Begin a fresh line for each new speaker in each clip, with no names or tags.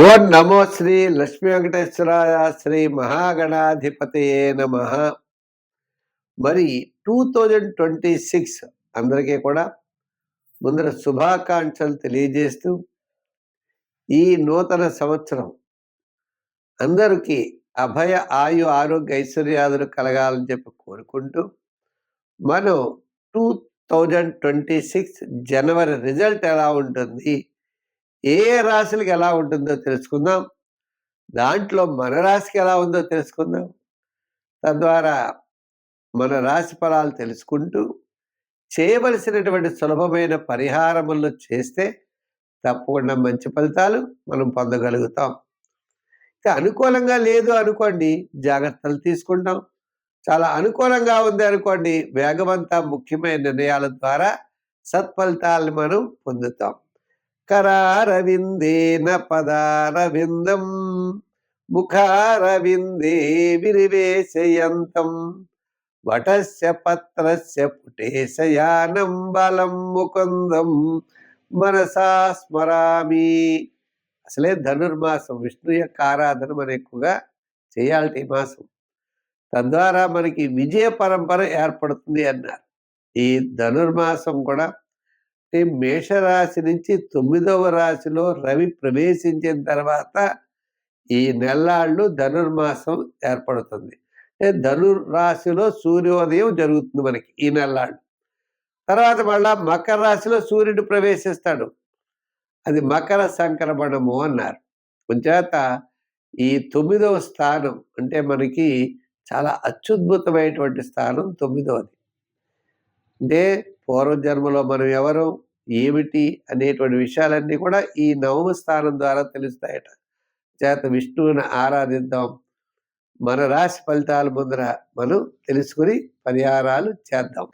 ఓం నమో శ్రీ లక్ష్మీ వెంకటేశ్వరాయ శ్రీ మహాగణాధిపతయే నమ. మరి టూ థౌజండ్ ట్వంటీ సిక్స్ అందరికీ కూడా ముందర శుభాకాంక్షలు తెలియజేస్తూ ఈ నూతన సంవత్సరం అందరికీ అభయ ఆయు ఆరోగ్య ఐశ్వర్యాదులు కలగాలని చెప్పి కోరుకుంటూ మనం టూ థౌజండ్ ట్వంటీ సిక్స్ జనవరి రిజల్ట్ ఎలా ఉంటుంది? ఏ రాశులకు ఎలా ఉంటుందో తెలుసుకుందాం. దాంట్లో మన రాశికి ఎలా ఉందో తెలుసుకుందాం. తద్వారా మన రాశి ఫలాలు తెలుసుకుంటూ చేయవలసినటువంటి సులభమైన పరిహారములు చేస్తే తప్పకుండా మంచి ఫలితాలు మనం పొందగలుగుతాం. ఇక అనుకూలంగా లేదు అనుకోండి జాగ్రత్తలు తీసుకుంటాం. చాలా అనుకూలంగా ఉంది అనుకోండి వేగవంత ముఖ్యమైన నిర్ణయాల ద్వారా సత్ఫలితాలను మనం పొందుతాం. కరారవిందేన పదారవిందం ముఖారవిందే విరివేశయంతం వటస్య పత్రస్య పుటేశయానం బలం ముకుందం మనసా స్మరామి. అసలే ధనుర్మాసం విష్ణు యొక్క ఆరాధన మనం ఎక్కువగా చేయాలి ఈ మాసం. తద్వారా మనకి విజయ పరంపర ఏర్పడుతుంది అన్నారు. ఈ ధనుర్మాసం కూడా అంటే మేషరాశి నుంచి తొమ్మిదవ రాశిలో రవి ప్రవేశించిన తర్వాత ఈ నెల్లాళ్ళు ధనుర్మాసం ఏర్పడుతుంది. ధనుర్రాశిలో సూర్యోదయం జరుగుతుంది మనకి ఈ నెల్లాళ్ళు. తర్వాత మళ్ళా మకర రాశిలో సూర్యుడు ప్రవేశిస్తాడు. అది మకర సంక్రమణము అన్నారు. కొంచేత ఈ తొమ్మిదవ స్థానం అంటే మనకి చాలా అత్యుద్భుతమైనటువంటి స్థానం తొమ్మిదవది. అంటే పూర్వజన్మలో మనం ఎవరు? ఏమిటి? అనేటువంటి విషయాలన్నీ కూడా ఈ నవమ స్థానం ద్వారా తెలుస్తాయట. చేత విష్ణువుని ఆరాధిద్దాం. మన రాశి ఫలితాల ముందర మనం తెలుసుకుని పరిహారాలు చేద్దాం.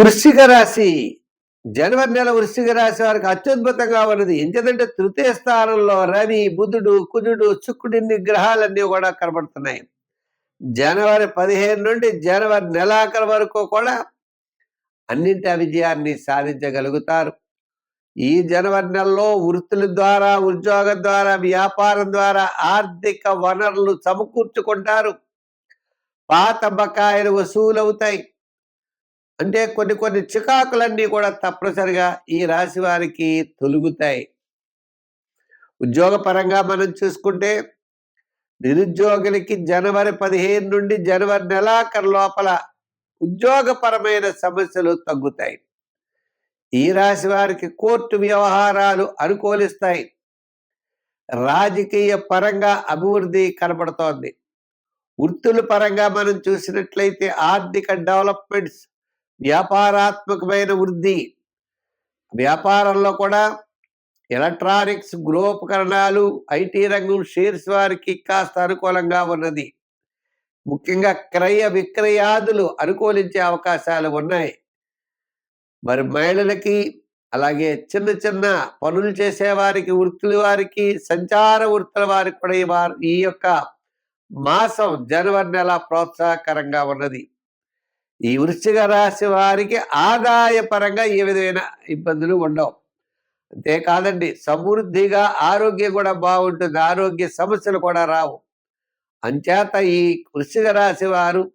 వృశ్చిక రాశి. జనవరి నెల వృశ్చిక రాశి వారికి అత్యద్భుతంగా ఉన్నది. ఎందుకంటే తృతీయ స్థానంలో రవి బుధుడు కుజుడు శుక్రుడిని గ్రహాలన్నీ కూడా కనబడుతున్నాయి. జనవరి పదిహేను నుండి జనవరి నెలాఖరు వరకు కూడా అన్నింటి విజయాన్ని సాధించగలుగుతారు. ఈ జనవరి నెలలో వృత్తుల ద్వారా ఉద్యోగం ద్వారా వ్యాపారం ద్వారా ఆర్థిక వనరులు సమకూర్చుకుంటారు. పాత బకాయిలు వసూలవుతాయి. అంటే కొన్ని కొన్ని చికాకులన్నీ కూడా తప్పనిసరిగా ఈ రాశి వారికి తొలుగుతాయి. ఉద్యోగపరంగా మనం చూసుకుంటే నిరుద్యోగులకి జనవరి పదిహేను నుండి జనవరి నెలాఖరు లోపల ఉద్యోగపరమైన సమస్యలు తగ్గుతాయి. ఈ రాశి వారికి కోర్టు వ్యవహారాలు అనుకూలిస్తాయి. రాజకీయ పరంగా అభివృద్ధి కనబడుతోంది. వృత్తుల పరంగా మనం చూసినట్లయితే ఆర్థిక డెవలప్మెంట్స్ వ్యాపారాత్మకమైన వృద్ధి. వ్యాపారంలో కూడా ఎలక్ట్రానిక్స్ గృహోపకరణాలు ఐటీ రంగం షేర్స్ వారికి కాస్త అనుకూలంగా ఉన్నది. ముఖ్యంగా క్రయ విక్రయాదులు అనుకూలించే అవకాశాలు ఉన్నాయి. మరి మహిళలకి అలాగే చిన్న చిన్న పనులు చేసేవారికి వృత్తుల వారికి సంచార వృత్తుల వారికి కూడా ఈ వారు ఈ యొక్క మాసం జనవరి నెల ప్రోత్సాహకరంగా ఉన్నది. ఈ వృశ్చిక రాశి వారికి ఆదాయ పరంగా ఏ విధమైన ఇబ్బందులు ఉండవు. అంతేకాదండి సమృద్ధిగా ఆరోగ్యం కూడా బాగుంటుంది ఆరోగ్య సమస్యలు కూడా రావు. అంచేత ఈ వృశ్చిక రాశి వారు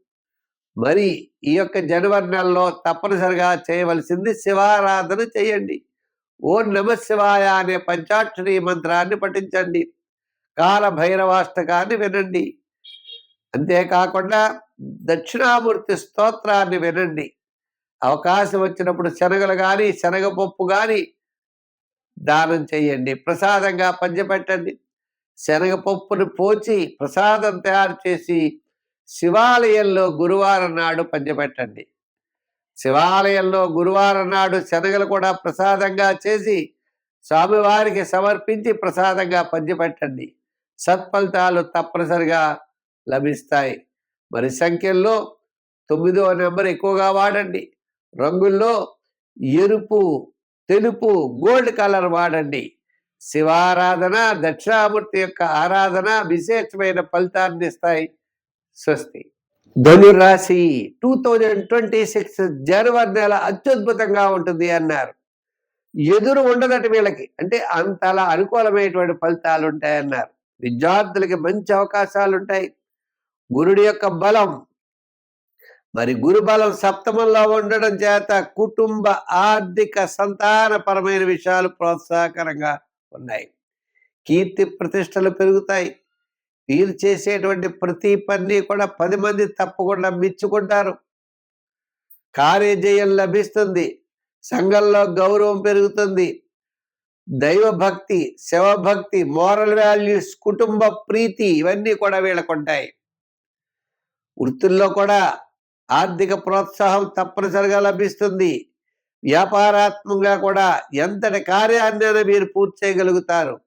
మరి ఈ యొక్క జనవరి నెలలో తప్పనిసరిగా చేయవలసింది శివారాధన చేయండి. ఓ నమ శివాయ అనే పంచాక్షరి మంత్రాన్ని పఠించండి. కాల భైరవాష్టకాన్ని వినండి. అంతేకాకుండా దక్షిణామూర్తి స్తోత్రాన్ని వినండి. అవకాశం వచ్చినప్పుడు శనగలు కానీ శనగపప్పు కానీ దానం చేయండి. ప్రసాదంగా పంచపెట్టండి. శనగపప్పును పోచి ప్రసాదం తయారు చేసి శివాలయంలో గురువారం నాడు పంచపెట్టండి. శివాలయంలో గురువారం నాడు శనగలు కూడా ప్రసాదంగా చేసి స్వామివారికి సమర్పించి ప్రసాదంగా పంచిపెట్టండి. సత్ఫలితాలు తప్పనిసరిగా లభిస్తాయి. మరి సంఖ్యల్లో తొమ్మిదో నెంబర్ ఎక్కువగా వాడండి. రంగుల్లో ఎరుపు తెలుపు గోల్డ్ కలర్ వాడండి. శివారాధన దక్షిణామూర్తి యొక్క ఆరాధన విశేషమైన ఫలితాన్ని ఇస్తాయి. స్వస్తి. ధనురాశి టూ థౌజండ్ ట్వంటీ సిక్స్ జనవరి నెల అత్యద్భుతంగా ఉంటుంది అన్నారు. ఎదురు ఉండదట వీళ్ళకి. అంటే అంతలా అనుకూలమైనటువంటి ఫలితాలు ఉంటాయన్నారు. విద్యార్థులకి మంచి అవకాశాలు ఉంటాయి. గురుడి యొక్క బలం. మరి గురు బలం సప్తమంలో ఉండడం చేత కుటుంబ ఆర్థిక సంతానపరమైన విషయాలు ప్రోత్సాహకరంగా ఉన్నాయి. కీర్తి ప్రతిష్టలు పెరుగుతాయి. వీరు చేసేటువంటి ప్రతి పని కూడా పది మంది తప్పకుండా మెచ్చుకుంటారు. కార్యజయం లభిస్తుంది. సంఘంలో గౌరవం పెరుగుతుంది. దైవభక్తి శివభక్తి మోరల్ వాల్యూస్ కుటుంబ ప్రీతి ఇవన్నీ కూడా వీళ్ళకుంటాయి వృత్తుల్లో కూడా ఆర్థిక ప్రోత్సాహం తప్పనిసరిగా లభిస్తుంది. వ్యాపారాత్మకంగా కూడా ఎంతటి కార్యాన్ని మీరు పూర్తి చేయగలుగుతారు.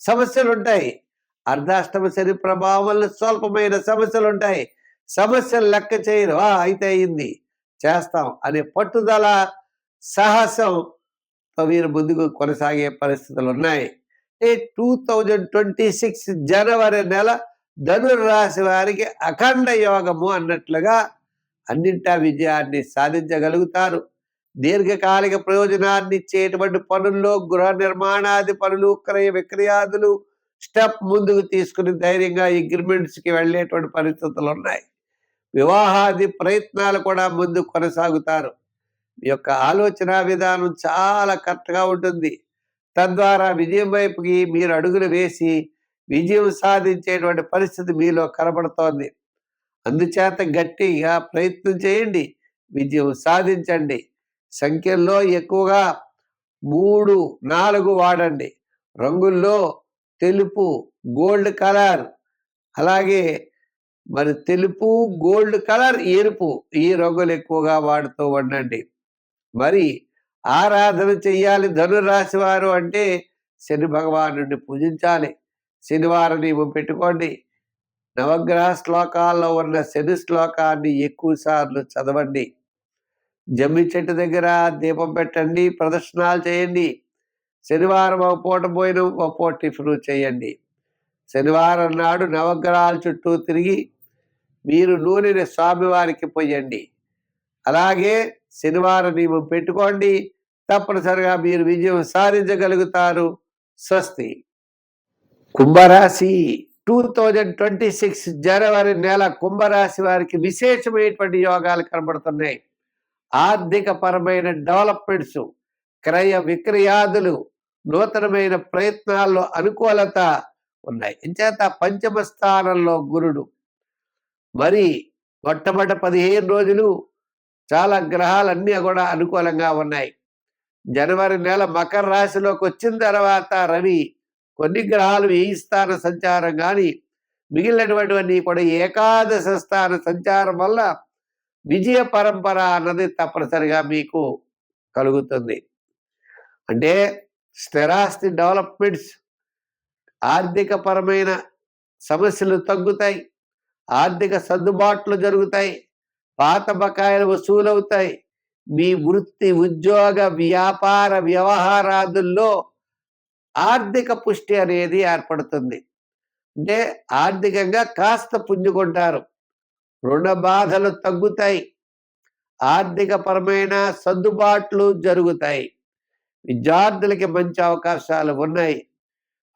సమస్యలు ఉంటాయి అర్ధాష్టమ శని ప్రభావం స్వల్పమైన సమస్యలు ఉంటాయి సమస్యలు లెక్క చేయరు. ఆ అయితే అయింది. చేస్తాం అనే పట్టుదల సాహసం వీరు ముందుకు కొనసాగే పరిస్థితులు ఉన్నాయి ఈ టూ థౌజండ్ ట్వంటీ సిక్స్ జనవరి నెల ధనుర్రాశి వారికి అఖండ యోగము అన్నట్లుగా అన్నింటా విజయాన్ని సాధించగలుగుతారు. దీర్ఘకాలిక ప్రయోజనాన్ని ఇచ్చేటువంటి పనుల్లో గృహ నిర్మాణాది పనులు క్రయ విక్రయాదులు స్టెప్ ముందుకు తీసుకుని ధైర్యంగా అగ్రిమెంట్స్కి వెళ్ళేటువంటి పరిస్థితులు ఉన్నాయి వివాహాది ప్రయత్నాలు కూడా ముందు కొనసాగుతారు. మీ యొక్క ఆలోచన విధానం చాలా కరెక్ట్గా ఉంటుంది. తద్వారా విజయం వైపుకి మీరు అడుగులు వేసి విజయం సాధించేటువంటి పరిస్థితి మీలో కనబడుతోంది. అందుచేత గట్టిగా ప్రయత్నం చేయండి. విజయం సాధించండి. సంఖ్యల్లో ఎక్కువగా మూడు నాలుగు వాడండి. రంగుల్లో తెలుపు గోల్డ్ కలర్. అలాగే మరి తెలుపు గోల్డ్ కలర్ ఎరుపు ఈ రంగులు ఎక్కువగా వాడుతూ ఉండండి. మరి ఆరాధన చెయ్యాలి. ధనురాశి వారు అంటే శని భగవాను పూజించాలి. శనివారం నియమం పెట్టుకోండి. నవగ్రహ శ్లోకాల్లో ఉన్న శని శ్లోకాన్ని ఎక్కువ సార్లు చదవండి. జమ్మి చెట్టు దగ్గర దీపం పెట్టండి ప్రదర్శనాలు చేయండి. శనివారం ఒక పూట పోయిన ఒక పూట టిఫిన్ చేయండి. శనివారం నాడు నవగ్రహాల చుట్టూ తిరిగి మీరు నూనెని స్వామివారికి పోయండి. అలాగే శనివారం నియమం పెట్టుకోండి. తప్పనిసరిగా మీరు విజయం సాధించగలుగుతారు. స్వస్తి. కుంభరాశి టూ థౌజండ్ ట్వంటీ సిక్స్ జనవరి నెల కుంభరాశి వారికి విశేషమైనటువంటి యోగాలు కనబడుతున్నాయి. ఆర్థిక పరమైన డెవలప్మెంట్స్ క్రయ విక్రయాదులు నూతనమైన ప్రయత్నాల్లో అనుకూలత ఉన్నాయి. ఇంచేత పంచమ స్థానంలో గురుడు. మరి మొట్టమొదటి పదిహేను రోజులు చాలా గ్రహాలన్నీ కూడా అనుకూలంగా ఉన్నాయి. జనవరి నెల మకర రాశిలోకి వచ్చిన తర్వాత రవి కొన్ని గ్రహాలు ఈ స్థాన సంచారం కానీ మిగిలినటువంటివన్నీ కూడా ఏకాదశ స్థాన సంచారం వల్ల విజయ పరంపర అన్నది తప్పనిసరిగా మీకు కలుగుతుంది. అంటే స్థిరాస్తి డెవలప్మెంట్స్ ఆర్థిక పరమైన సమస్యలు తగ్గుతాయి. ఆర్థిక సర్దుబాట్లు జరుగుతాయి. పాత బకాయిలు వసూలవుతాయి. మీ వృత్తి ఉద్యోగ వ్యాపార వ్యవహారాదుల్లో ఆర్థిక పుష్టి అనేది ఏర్పడుతుంది. అంటే ఆర్థికంగా కాస్త పుంజుకుంటారు. రుణ బాధలు తగ్గుతాయి. ఆర్థిక పరమైన సర్దుబాట్లు జరుగుతాయి. విద్యార్థులకి మంచి అవకాశాలు ఉన్నాయి.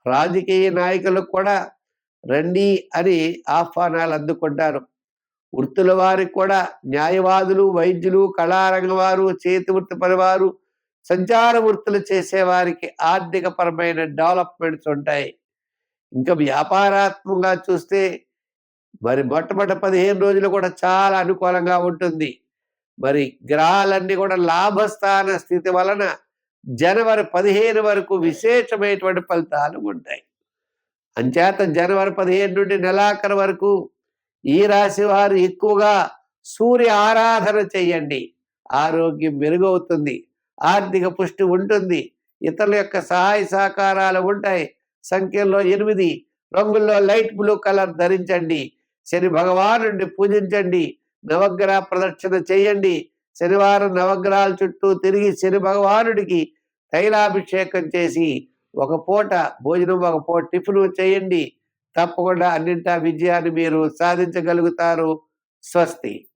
రాజకీయ నాయకులకు కూడా రండి అని ఆహ్వానాలు అందుకుంటారు. వృత్తుల వారికి కూడా న్యాయవాదులు వైద్యులు కళారంగ వారు చేతి వృత్తి పనివారు సంచార వృత్తులు చేసేవారికి ఆర్థిక పరమైన డెవలప్మెంట్స్ ఉంటాయి. ఇంకా వ్యాపారాత్మకంగా చూస్తే మరి మొట్టమొదటి పదిహేను రోజులు కూడా చాలా అనుకూలంగా ఉంటుంది. మరి గ్రహాలన్నీ కూడా లాభస్థాన స్థితి వలన జనవరి పదిహేను వరకు విశేషమైనటువంటి ఫలితాలు ఉంటాయి. అంచేత జనవరి పదిహేను నుండి నెలాఖరు వరకు ఈ రాశి వారు ఎక్కువగా సూర్య ఆరాధన చెయ్యండి ఆరోగ్యం మెరుగవుతుంది ఆర్థిక పుష్టి ఉంటుంది ఇతరుల యొక్క సహాయ సహకారాలు ఉంటాయి. సంఖ్యలో ఎనిమిది రంగుల్లో లైట్ బ్లూ కలర్ ధరించండి. శని భగవానుడిని పూజించండి నవగ్రహ ప్రదక్షిణ చేయండి. శనివారం నవగ్రహాల చుట్టూ తిరిగి శని భగవానుడికి తైలాభిషేకం చేసి ఒక పూట భోజనం ఒక పూట టిఫిన్ చేయండి. తప్పకుండా అన్నింటా విజయాన్ని మీరు సాధించగలుగుతారు. స్వస్తి.